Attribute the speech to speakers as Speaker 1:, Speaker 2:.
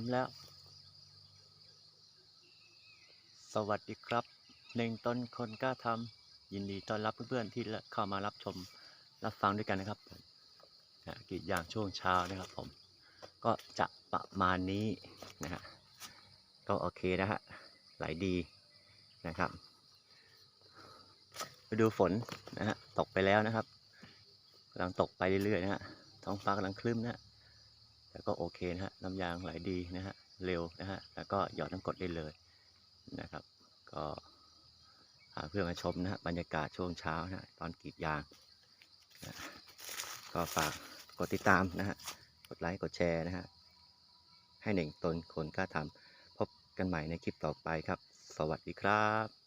Speaker 1: ทำแล้ว สวัสดีครับหนึ่งต้นคนกล้าทำยินดีต้อนรับเพื่อนๆที่เข้ามารับชมรับฟังด้วยกันนะครับนะกรีดยางช่วงเช้านะครับผม ก็จะประมาณนี้นะฮะก็โอเคนะฮะไหลดีนะครับไปดูฝนนะฮะตกไปแล้วนะครับกำลังตกไปเรื่อยๆนะฮะท้องฟ้ากำลังคลึ้มนะฮะ แต่ก็โอเคนะฮะน้ำยางไหลดีนะฮะเร็วนะฮะแล้วก็หยอดน้ำกดได้เลยนะครับ ก็หาเพื่อนมาชมนะฮะบรรยากาศช่วงเช้านะฮะตอนกรีดยางนะก็ฝากกดติดตามนะฮะกดไลค์กดแชร์นะฮะให้หนึ่งตนคนกล้าทำพบกันใหม่ในคลิปต่อไปครับ สวัสดีครับ